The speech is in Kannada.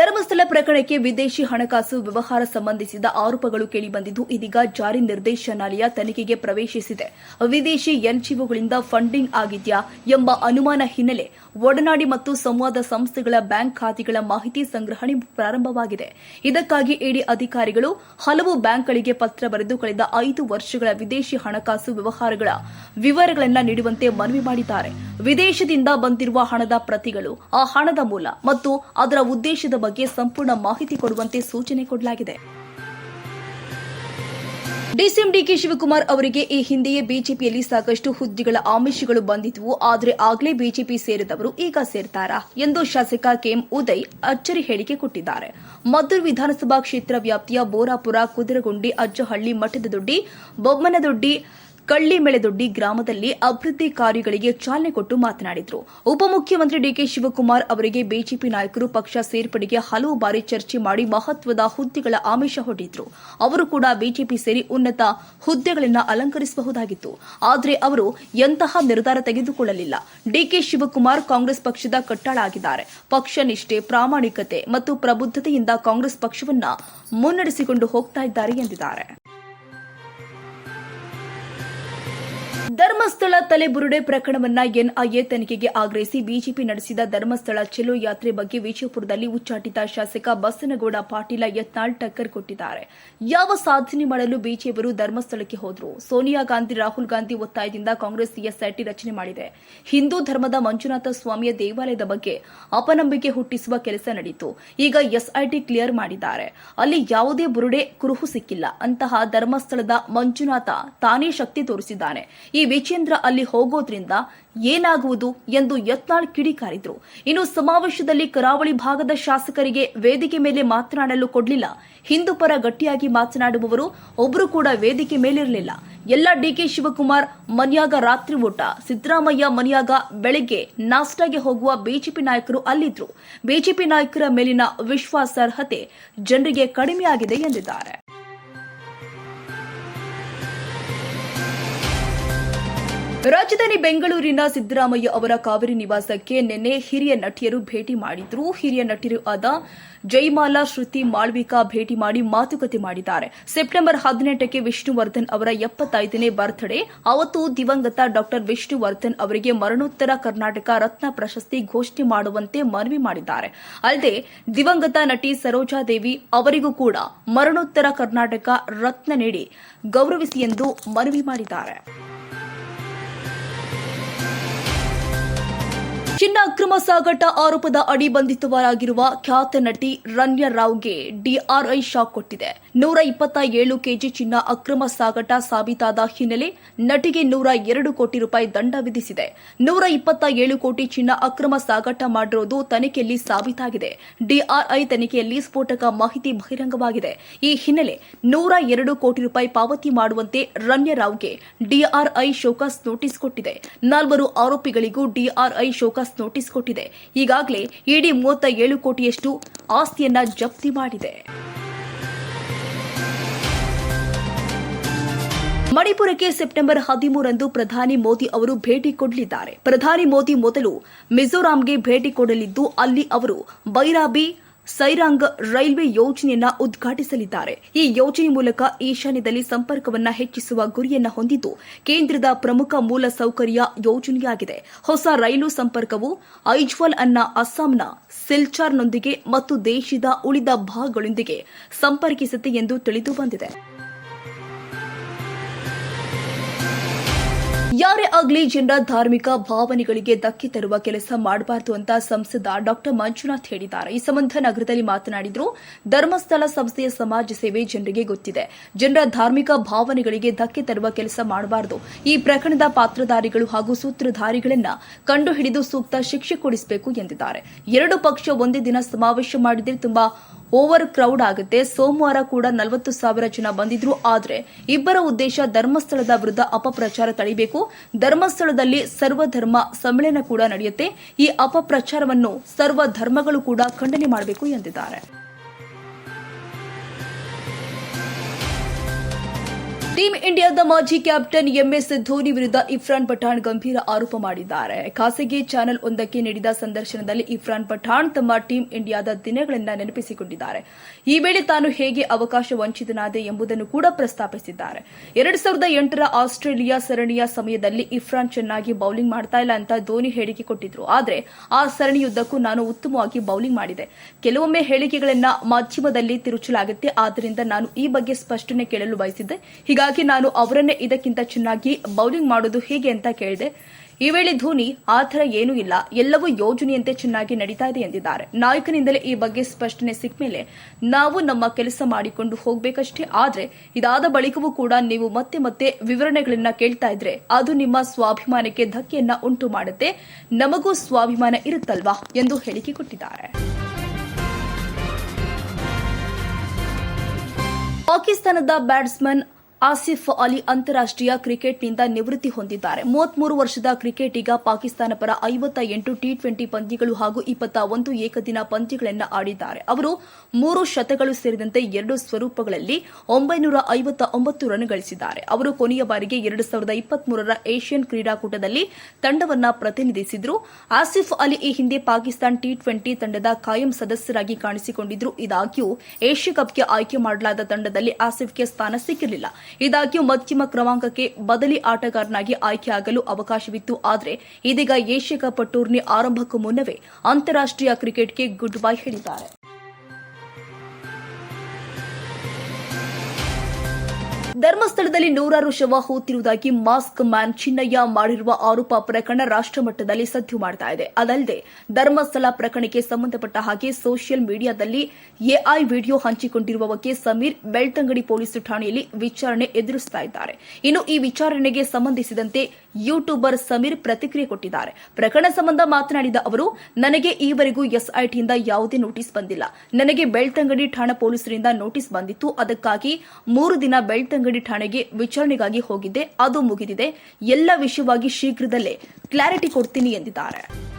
ಧರ್ಮಸ್ಥಳ ಪ್ರಕರಣಕ್ಕೆ ವಿದೇಶಿ ಹಣಕಾಸು ವ್ಯವಹಾರ ಸಂಬಂಧಿಸಿದ ಆರೋಪಗಳು ಕೇಳಿಬಂದಿದ್ದು, ಇದೀಗ ಜಾರಿ ನಿರ್ದೇಶನಾಲಯ ತನಿಖೆಗೆ ಪ್ರವೇಶಿಸಿದೆ. ವಿದೇಶಿ ಎನ್ಜಿಒಗಳಿಂದ ಫಂಡಿಂಗ್ ಆಗಿದೆಯಾ ಎಂಬ ಅನುಮಾನ ಹಿನ್ನೆಲೆ ಒಡನಾಡಿ ಮತ್ತು ಸಂವಾದ ಸಂಸ್ಥೆಗಳ ಬ್ಯಾಂಕ್ ಖಾತೆಗಳ ಮಾಹಿತಿ ಸಂಗ್ರಹಣೆ ಪ್ರಾರಂಭವಾಗಿದೆ. ಇದಕ್ಕಾಗಿ ಇಡಿ ಅಧಿಕಾರಿಗಳು ಹಲವು ಬ್ಯಾಂಕ್ಗಳಿಗೆ ಪತ್ರ ಬರೆದು ಕಳೆದ ಐದು ವರ್ಷಗಳ ವಿದೇಶಿ ಹಣಕಾಸು ವ್ಯವಹಾರಗಳ ವಿವರಗಳನ್ನು ನೀಡುವಂತೆ ಮನವಿ ಮಾಡಿದ್ದಾರೆ. ವಿದೇಶದಿಂದ ಬಂದಿರುವ ಹಣದ ಪ್ರತಿಗಳು ಆ ಹಣದ ಮೂಲ ಮತ್ತು ಅದರ ಉದ್ದೇಶದ ಬಗ್ಗೆ ಸಂಪೂರ್ಣ ಮಾಹಿತಿ ಕೊಡುವಂತೆ ಸೂಚನೆ ಕೊಡಲಾಗಿದೆ. ಡಿಸಿಎಂ ಡಿಕೆ ಶಿವಕುಮಾರ್ ಅವರಿಗೆ ಈ ಹಿಂದೆಯೇ ಬಿಜೆಪಿಯಲ್ಲಿ ಸಾಕಷ್ಟು ಹುದ್ದೆಗಳ ಆಮಿಷಗಳು ಬಂದಿದ್ವು. ಆದರೆ ಆಗಲೇ ಬಿಜೆಪಿ ಸೇರಿದವರು ಈಗ ಸೇರ್ತಾರಾ ಎಂದು ಶಾಸಕ ಕೆಎಂ ಉದಯ್ ಅಚ್ಚರಿ ಹೇಳಿಕೆ ಕೊಟ್ಟಿದ್ದಾರೆ. ಮದ್ದೂರು ವಿಧಾನಸಭಾ ಕ್ಷೇತ್ರ ವ್ಯಾಪ್ತಿಯ ಬೋರಾಪುರ, ಕುದುರಗುಂಡಿ, ಅಜ್ಜಹಳ್ಳಿ ಮಠದದೊಡ್ಡಿ ಬೊಮ್ಮನದೊಡ್ಡಿ ಕಳ್ಳಿಮೆಳೆದೊಡ್ಡಿ ಗ್ರಾಮದಲ್ಲಿ ಅಭಿವೃದ್ಧಿ ಕಾರ್ಯಗಳಿಗೆ ಚಾಲನೆ ಕೊಟ್ಟು ಮಾತನಾಡಿದರು. ಉಪಮುಖ್ಯಮಂತ್ರಿ ಡಿಕೆ ಶಿವಕುಮಾರ್ ಅವರಿಗೆ ಬಿಜೆಪಿ ನಾಯಕರು ಪಕ್ಷ ಸೇರ್ಪಡೆಗೆ ಹಲವು ಬಾರಿ ಚರ್ಚೆ ಮಾಡಿ ಮಹತ್ವದ ಹುದ್ದೆಗಳ ಆಮಿಷ ಹೊಡೆದಿದ್ರು ಅವರು ಕೂಡ ಬಿಜೆಪಿ ಸೇರಿ ಉನ್ನತ ಹುದ್ದೆಗಳನ್ನು ಅಲಂಕರಿಸಬಹುದಾಗಿತ್ತು. ಆದರೆ ಅವರು ಎಂತಹ ನಿರ್ಧಾರ ತೆಗೆದುಕೊಳ್ಳಲಿಲ್ಲ. ಡಿಕೆ ಶಿವಕುಮಾರ್ ಕಾಂಗ್ರೆಸ್ ಪಕ್ಷದ ಕಟ್ಟಾಳ ಆಗಿದ್ದಾರೆ. ಪಕ್ಷ ನಿಷ್ಠೆ, ಪ್ರಾಮಾಣಿಕತೆ ಮತ್ತು ಪ್ರಬುದ್ಧತೆಯಿಂದ ಕಾಂಗ್ರೆಸ್ ಪಕ್ಷವನ್ನ ಮುನ್ನಡೆಸಿಕೊಂಡು ಹೋಗ್ತಾ ಇದ್ದಾರೆ ಎಂದಿದ್ದಾರೆ. ಧರ್ಮಸ್ಥಳ ತಲೆಬುರುಡೆ ಪ್ರಕರಣವನ್ನ ಎನ್ಐಎ ತನಿಖೆಗೆ ಆಗ್ರಹಿಸಿ ಬಿಜೆಪಿ ನಡೆಸಿದ ಧರ್ಮಸ್ಥಳ ಚೆಲೋ ಯಾತ್ರೆ ಬಗ್ಗೆ ವಿಜಯಪುರದಲ್ಲಿ ಉಚ್ಚಾಟಿತ ಶಾಸಕ ಬಸನಗೌಡ ಪಾಟೀಲ ಯತ್ನಾಳ್ ಟಕ್ಕರ್ ಕೊಟ್ಟಿದ್ದಾರೆ. ಯಾವ ಸಾಧನೆ ಮಾಡಲು ಬಿಜೆಪಿಯವರು ಧರ್ಮಸ್ಥಳಕ್ಕೆ ಹೋದ್ರು? ಸೋನಿಯಾ ಗಾಂಧಿ, ರಾಹುಲ್ ಗಾಂಧಿ ಒತ್ತಾಯದಿಂದ ಕಾಂಗ್ರೆಸ್ ಎಸ್ಐಟಿ ರಚನೆ ಮಾಡಿದೆ. ಹಿಂದೂ ಧರ್ಮದ ಮಂಜುನಾಥ ಸ್ವಾಮಿಯ ದೇವಾಲಯದ ಬಗ್ಗೆ ಅಪನಂಬಿಕೆ ಹುಟ್ಟಿಸುವ ಕೆಲಸ ನಡೆಯಿತು ಈಗ ಎಸ್ಐಟಿ ಕ್ಲಿಯರ್ ಮಾಡಿದ್ದಾರೆ. ಅಲ್ಲಿ ಯಾವುದೇ ಬುರುಡೆ ಕುರುಹು ಸಿಕ್ಕಿಲ್ಲ. ಅಂತಹ ಧರ್ಮಸ್ಥಳದ ಮಂಜುನಾಥ ತಾನೇ ಶಕ್ತಿ ತೋರಿಸಿದ್ದಾನೆ. ಈ ವಿಜೇಂದ್ರ ಅಲ್ಲಿ ಹೋಗೋದ್ರಿಂದ ಏನಾಗುವುದು ಎಂದು ಯತ್ನಾಳ್ ಕಿಡಿಕಾರಿದ್ರು. ಇನ್ನು ಸಮಾವೇಶದಲ್ಲಿ ಕರಾವಳಿ ಭಾಗದ ಶಾಸಕರಿಗೆ ವೇದಿಕೆ ಮೇಲೆ ಮಾತನಾಡಲು ಕೊಡಲಿಲ್ಲ. ಹಿಂದೂ ಪರ ಗಟ್ಟಿಯಾಗಿ ಮಾತನಾಡುವವರು ಒಬ್ಬರು ಕೂಡ ವೇದಿಕೆ ಮೇಲಿರಲಿಲ್ಲ. ಎಲ್ಲ ಡಿಕೆ ಶಿವಕುಮಾರ್, ಮನ್ಯಾಗ ರಾತ್ರಿ ಊಟ, ಸಿದ್ದರಾಮಯ್ಯ ಮನ್ಯಾಗ ಬೆಳಗ್ಗೆ ನಾಸ್ಟಾಗೆ ಹೋಗುವ ಬಿಜೆಪಿ ನಾಯಕರು ಅಲ್ಲಿದ್ರು. ಬಿಜೆಪಿ ನಾಯಕರ ಮೇಲಿನ ವಿಶ್ವಾಸಾರ್ಹತೆ ಜನರಿಗೆ ಕಡಿಮೆಯಾಗಿದೆ ಎಂದಿದ್ದಾರೆ. ರಾಜಧಾನಿ ಬೆಂಗಳೂರಿನ ಸಿದ್ದರಾಮಯ್ಯ ಅವರ ಕಾವೇರಿ ನಿವಾಸಕ್ಕೆ ನಿನ್ನೆ ಹಿರಿಯ ನಟಿಯರು ಭೇಟಿ ಮಾಡಿದ್ರು. ಹಿರಿಯ ನಟಿಯರು ಆದ ಜೈಮಾಲಾ ಶ್ರುತಿ ಮಾಳ್ವಿಕಾ ಭೇಟಿ ಮಾಡಿ ಮಾತುಕತೆ ಮಾಡಿದ್ದಾರೆ. ಸೆಪ್ಟೆಂಬರ್ ಹದಿನೆಂಟಕ್ಕೆ ವಿಷ್ಣುವರ್ಧನ್ ಅವರ ಎಪ್ಪತ್ತೈದನೇ ಬರ್ತ್ಡೇ. ಅವತ್ತು ದಿವಂಗತ ಡಾಕ್ಟರ್ ವಿಷ್ಣುವರ್ಧನ್ ಅವರಿಗೆ ಮರಣೋತ್ತರ ಕರ್ನಾಟಕ ರತ್ನ ಪ್ರಶಸ್ತಿ ಘೋಷಣೆ ಮಾಡುವಂತೆ ಮನವಿ ಮಾಡಿದ್ದಾರೆ. ಅಲ್ಲದೆ ದಿವಂಗತ ನಟಿ ಸರೋಜಾದೇವಿ ಅವರಿಗೂ ಕೂಡ ಮರಣೋತ್ತರ ಕರ್ನಾಟಕ ರತ್ನ ನೀಡಿ ಗೌರವಿಸಿ ಎಂದು ಮನವಿ ಮಾಡಿದ್ದಾರೆ. ಚಿನ್ನ ಅಕ್ರಮ ಸಾಗಾಟ ಆರೋಪದ ಅಡಿ ಬಂಧಿತವರಾಗಿರುವ ಖ್ಯಾತ ನಟಿ ರನ್ಯ ರಾವ್ಗೆ ಡಿಆರ್ಐ ಶಾಕ್ ಕೊಟ್ಟಿದೆ. ನೂರ ಇಪ್ಪತ್ತ ಏಳು ಕೆಜಿ ಚಿನ್ನ ಅಕ್ರಮ ಸಾಗಾಟ ಸಾಬೀತಾದ ಹಿನ್ನೆಲೆ ನಟಿಗೆ ನೂರ ಎರಡು ಕೋಟಿ ರೂಪಾಯಿ ದಂಡ ವಿಧಿಸಿದೆ. ನೂರ ಇಪ್ಪತ್ತ ಏಳು ಕೋಟಿ ಚಿನ್ನ ಅಕ್ರಮ ಸಾಗಾಟ ಮಾಡಿರುವುದು ತನಿಖೆಯಲ್ಲಿ ಸಾಬೀತಾಗಿದೆ. ಡಿಆರ್ಐ ತನಿಖೆಯಲ್ಲಿ ಸ್ಫೋಟಕ ಮಾಹಿತಿ ಬಹಿರಂಗವಾಗಿದೆ. ಈ ಹಿನ್ನೆಲೆ ನೂರ ಎರಡು ಕೋಟಿ ರೂಪಾಯಿ ಪಾವತಿ ಮಾಡುವಂತೆ ರಣ್ಯರಾವ್ಗೆ ಡಿಆರ್ಐ ಶೋಕಾಸ್ ನೋಟಿಸ್ ಕೊಟ್ಟಿದೆ. ನಾಲ್ವರು ಆರೋಪಿಗಳಿಗೂ ಡಿಆರ್ಐ ಶೋಕಾಸ್ ನೋಟಿಸ್ ಕೊಟ್ಟಿದೆ. ಈಗಾಗಲೇ ಇಡಿ ಮೂವತ್ತ ಏಳು ಕೋಟಿಯಷ್ಟು ಆಸ್ತಿಯನ್ನ ಜಪ್ತಿ ಮಾಡಿದೆ. ಮಣಿಪುರಕ್ಕೆ ಸೆಪ್ಟೆಂಬರ್ ಹದಿಮೂರಂದು ಪ್ರಧಾನಿ ಮೋದಿ ಅವರು ಭೇಟಿ ಕೊಡಲಿದ್ದಾರೆ. ಪ್ರಧಾನಿ ಮೋದಿ ಮೊದಲು ಮಿಜೋರಾಂಗೆ ಭೇಟಿ ಕೊಡಲಿದ್ದು, ಅಲ್ಲಿ ಅವರು ಬೈರಾಬಿ ಸೈರಾಂಗ್ ರೈಲ್ವೆ ಯೋಜನೆಯನ್ನ ಉದ್ಘಾಟಿಸಲಿದ್ದಾರೆ. ಈ ಯೋಜನೆ ಮೂಲಕ ಈಶಾನ್ಯದಲ್ಲಿ ಸಂಪರ್ಕವನ್ನ ಹೆಚ್ಚಿಸುವ ಗುರಿಯನ್ನ ಹೊಂದಿದ್ದು, ಕೇಂದ್ರದ ಪ್ರಮುಖ ಮೂಲ ಸೌಕರ್ಯ ಯೋಜನೆಯಾಗಿದೆ. ಹೊಸ ರೈಲು ಸಂಪರ್ಕವು ಐಜ್ವಾಲ್ ಅನ್ನ ಅಸ್ಸಾಂನ ಸಿಲ್ಚಾರ್ನೊಂದಿಗೆ ಮತ್ತು ದೇಶದ ಉಳಿದ ಭಾಗಗಳೊಂದಿಗೆ ಸಂಪರ್ಕಿಸುತ್ತೆ ಎಂದು ತಿಳಿದು ಯಾರೇ ಆಗಲಿ ಜನರ ಧಾರ್ಮಿಕ ಭಾವನೆಗಳಿಗೆ ಧಕ್ಕೆ ತರುವ ಕೆಲಸ ಮಾಡಬಾರದು ಅಂತ ಸಂಸದ ಡಾಕ್ಟರ್ ಮಂಜುನಾಥ್ ಹೇಳಿದ್ದಾರೆ. ಈ ಸಂಬಂಧ ನಗರದಲ್ಲಿ ಮಾತನಾಡಿದ್ರು, ಧರ್ಮಸ್ಥಳ ಸಂಸ್ಥೆಯ ಸಮಾಜ ಸೇವೆ ಜನರಿಗೆ ಗೊತ್ತಿದೆ. ಜನರ ಧಾರ್ಮಿಕ ಭಾವನೆಗಳಿಗೆ ಧಕ್ಕೆ ತರುವ ಕೆಲಸ ಮಾಡಬಾರದು. ಈ ಪ್ರಕರಣದ ಪಾತ್ರಧಾರಿಗಳು ಹಾಗೂ ಸೂತ್ರಧಾರಿಗಳನ್ನ ಕಂಡುಹಿಡಿದು ಸೂಕ್ತ ಶಿಕ್ಷೆ ಕೊಡಿಸಬೇಕು ಎಂದಿದ್ದಾರೆ. ಎರಡು ಪಕ್ಷ ಒಂದೇ ದಿನ ಸಮಾವೇಶ ಮಾಡಿದ್ರೆ ತುಂಬಾ ಓವರ್ ಕ್ರೌಡ್ ಆಗುತ್ತೆ. ಸೋಮವಾರ ಕೂಡ ನಲವತ್ತು ಸಾವಿರ ಜನ ಬಂದಿದ್ರು. ಆದ್ರೆ ಇಬ್ಬರ ಉದ್ದೇಶ ಧರ್ಮಸ್ಥಳದ ವಿರುದ್ಧ ಅಪಪ್ರಚಾರ ತಡಿಬೇಕು. ಧರ್ಮಸ್ಥಳದಲ್ಲಿ ಸರ್ವಧರ್ಮ ಸಮ್ಮೇಳನ ಕೂಡ ನಡೆಯುತ್ತೆ. ಈ ಅಪಪ್ರಚಾರವನ್ನು ಸರ್ವ ಧರ್ಮಗಳು ಕೂಡ ಖಂಡನೆ ಮಾಡಬೇಕು ಎಂದಿದ್ದಾರೆ. ಟೀಂ ಇಂಡಿಯಾದ ಮಾಜಿ ಕ್ಯಾಪ್ಟನ್ ಎಂಎಸ್ ಧೋನಿ ವಿರುದ್ಧ ಇಫ್ರಾನ್ ಪಠಾಣ್ ಗಂಭೀರ ಆರೋಪ ಮಾಡಿದ್ದಾರೆ. ಖಾಸಗಿ ಚಾನೆಲ್ ಒಂದಕ್ಕೆ ನೀಡಿದ ಸಂದರ್ಶನದಲ್ಲಿ ಇಫ್ರಾನ್ ಪಠಾಣ್ ತಮ್ಮ ಟೀಂ ಇಂಡಿಯಾದ ದಿನಗಳನ್ನು ನೆನಪಿಸಿಕೊಂಡಿದ್ದಾರೆ. ಈ ವೇಳೆ ತಾನು ಹೇಗೆ ಅವಕಾಶ ವಂಚಿತನಾದೆ ಎಂಬುದನ್ನು ಕೂಡ ಪ್ರಸ್ತಾಪಿಸಿದ್ದಾರೆ. ಎರಡ್ ಸಾವಿರದ ಎಂಟರ ಆಸ್ಟ್ರೇಲಿಯಾ ಸರಣಿಯ ಸಮಯದಲ್ಲಿ ಇಫ್ರಾನ್ ಚೆನ್ನಾಗಿ ಬೌಲಿಂಗ್ ಮಾಡ್ತಾ ಇಲ್ಲ ಅಂತ ಧೋನಿ ಹೇಳಿಕೆ ಕೊಟ್ಟಿದ್ರು. ಆದರೆ ಆ ಸರಣಿಯುದ್ದಕ್ಕೂ ನಾನು ಉತ್ತಮವಾಗಿ ಬೌಲಿಂಗ್ ಮಾಡಿದೆ. ಕೆಲವೊಮ್ಮೆ ಹೇಳಿಕೆಗಳನ್ನ ಮಾಧ್ಯಮದಲ್ಲಿ ತಿರುಚಲಾಗುತ್ತೆ. ಆದ್ದರಿಂದ ನಾನು ಈ ಬಗ್ಗೆ ಸ್ಪಷ್ಟನೆ ಕೇಳಲು ಬಯಸಿದ್ದೆ. ಹೀಗಾಗಿ ನಾನು ಅವರನ್ನೇ ಇದಕ್ಕಿಂತ ಚೆನ್ನಾಗಿ ಬೌಲಿಂಗ್ ಮಾಡೋದು ಹೇಗೆ ಅಂತ ಕೇಳಿದೆ. ಈ ವೇಳೆ ಧೋನಿ, ಆ ಥರ ಏನೂ ಇಲ್ಲ. ಎಲ್ಲವೂ ಯೋಜನೆಯಂತೆ ಚೆನ್ನಾಗಿ ನಡೀತಾ ಇದೆ ಎಂದಿದ್ದಾರೆ. ನಾಯಕನಿಂದಲೇ ಈ ಬಗ್ಗೆ ಸ್ಪಷ್ಟನೆ ಸಿಕ್ಕ ಮೇಲೆ ನಾವು ನಮ್ಮ ಕೆಲಸ ಮಾಡಿಕೊಂಡು ಹೋಗಬೇಕಷ್ಟೇ. ಆದ್ರೆ ಇದಾದ ಬಳಿಕವೂ ಕೂಡ ನೀವು ಮತ್ತೆ ಮತ್ತೆ ವಿವರಣೆಗಳನ್ನ ಕೇಳ್ತಾ ಇದ್ರೆ ಅದು ನಿಮ್ಮ ಸ್ವಾಭಿಮಾನಕ್ಕೆ ಧಕ್ಕೆಯನ್ನ ಉಂಟು ಮಾಡುತ್ತೆ. ನಮಗೂ ಸ್ವಾಭಿಮಾನ ಇರುತ್ತಲ್ವಾ ಎಂದು ಹೇಳಿಕೆ ಕೊಟ್ಟಿದ್ದಾರೆ. ಪಾಕಿಸ್ತಾನದ ಬ್ಯಾಟ್ಸ್ಮನ್ ಆಸಿಫ್ ಅಲಿ ಅಂತಾರಾಷ್ಟ್ರೀಯ ಕ್ರಿಕೆಟ್ನಿಂದ ನಿವೃತ್ತಿ ಹೊಂದಿದ್ದಾರೆ. ಮೂವತ್ಮೂರು ವರ್ಷದ ಕ್ರಿಕೆಟಿಗ ಪಾಕಿಸ್ತಾನ ಪರ ಐವತ್ತ ಎಂಟು ಟಿ ಟ್ವೆಂಟಿ ಪಂದ್ಯಗಳು ಹಾಗೂ ಇಪ್ಪತ್ತ ಒಂದು ಏಕದಿನ ಪಂದ್ಯಗಳನ್ನು ಆಡಿದ್ದಾರೆ. ಅವರು ಮೂರು ಶತಗಳು ಸೇರಿದಂತೆ ಎರಡು ಸ್ವರೂಪಗಳಲ್ಲಿ ಒಂಬೈನೂರ ಐವತ್ತ ಒಂಬತ್ತು ರನ್ ಗಳಿಸಿದ್ದಾರೆ. ಅವರು ಕೊನೆಯ ಬಾರಿಗೆ ಎರಡು ಸಾವಿರದ ಇಪ್ಪತ್ಮೂರರ ಏಷ್ಯನ್ ಕ್ರೀಡಾಕೂಟದಲ್ಲಿ ತಂಡವನ್ನು ಪ್ರತಿನಿಧಿಸಿದ್ರು. ಆಸಿಫ್ ಅಲಿ ಈ ಹಿಂದೆ ಪಾಕಿಸ್ತಾನ ಟಿ ಟ್ವೆಂಟಿ ತಂಡದ ಕಾಯಂ ಸದಸ್ಯರಾಗಿ ಕಾಣಿಸಿಕೊಂಡಿದ್ರು. ಇದಾಗ್ಯೂ ಏಷ್ಯಾ ಕಪ್ಗೆ ಆಯ್ಕೆ ಮಾಡಲಾದ ತಂಡದಲ್ಲಿ ಆಸಿಫ್ಗೆ ಸ್ಥಾನ ಸಿಕ್ಕಿರಲಿಲ್ಲ. ಇದಾಗ್ಯೂ ಮಧ್ಯಮ ಕ್ರಮಾಂಕಕ್ಕೆ ಬದಲಿ ಆಟಗಾರನಾಗಿ ಆಯ್ಕೆಯಾಗಲು ಅವಕಾಶವಿತ್ತು. ಆದರೆ ಇದೀಗ ಏಷ್ಯಾ ಕಪ್ ಟೂರ್ನಿ ಆರಂಭಕ್ಕೂ ಮುನ್ನವೇ ಅಂತಾರಾಷ್ಟ್ರೀಯ ಕ್ರಿಕೆಟ್ಗೆ ಗುಡ್ ಬೈ ಹೇಳಿದ್ದಾರೆ. ಧರ್ಮಸ್ಥಳದಲ್ಲಿ ನೂರಾರು ಶವ ಹೂತಿರುವುದಾಗಿ ಮಾಸ್ಕ್ ಮ್ಯಾನ್ ಚಿನ್ನಯ್ಯ ಮಾಡಿರುವ ಆರೋಪ ಪ್ರಕರಣ ರಾಷ್ಟ್ರಮಟ್ಟದಲ್ಲಿ ಸದ್ದು ಮಾಡ್ತಾ ಇದೆ. ಅದಲ್ಲದೆ, ಧರ್ಮಸ್ಥಳ ಪ್ರಕರಣಕ್ಕೆ ಸಂಬಂಧಪಟ್ಟ ಹಾಗೆ ಸೋಷಿಯಲ್ ಮೀಡಿಯಾದಲ್ಲಿ ಎಐ ವಿಡಿಯೋ ಹಂಚಿಕೊಂಡಿರುವ ಬಗ್ಗೆ ಸಮೀರ್ ಬೆಳ್ತಂಗಡಿ ಪೊಲೀಸ್ ಠಾಣೆಯಲ್ಲಿ ವಿಚಾರಣೆ ಎದುರಿಸ್ತಾ ಇದ್ದಾರೆ. ಇನ್ನು ಈ ವಿಚಾರಣೆಗೆ ಸಂಬಂಧಿಸಿದಂತೆ ಯೂಟ್ಯೂಬರ್ ಸಮೀರ್ ಪ್ರತಿಕ್ರಿಯೆ ಕೊಟ್ಟಿದ್ದಾರೆ. ಪ್ರಕರಣ ಸಂಬಂಧ ಮಾತನಾಡಿದ ಅವರು, ನನಗೆ ಈವರೆಗೂ ಎಸ್ಐಟಿಯಿಂದ ಯಾವುದೇ ನೋಟಿಸ್ ಬಂದಿಲ್ಲ. ನನಗೆ ಬೆಳ್ತಂಗಡಿ ಠಾಣಾ ಪೊಲೀಸರಿಂದ ನೋಟಿಸ್ ಬಂದಿತ್ತು. ಅದಕ್ಕಾಗಿ ಮೂರು ದಿನ ಬೆಳ್ತಂಗಡಿ ಠಾಣೆಗೆ ವಿಚಾರಣೆಗಾಗಿ ಹೋಗಿದ್ದೆ. ಅದು ಮುಗಿದಿದೆ. ಎಲ್ಲ ವಿಷಯವಾಗಿ ಶೀಘ್ರದಲ್ಲೇ ಕ್ಲಾರಿಟಿ ಕೊಡ್ತೀನಿ ಎಂದಿದ್ದಾರೆ.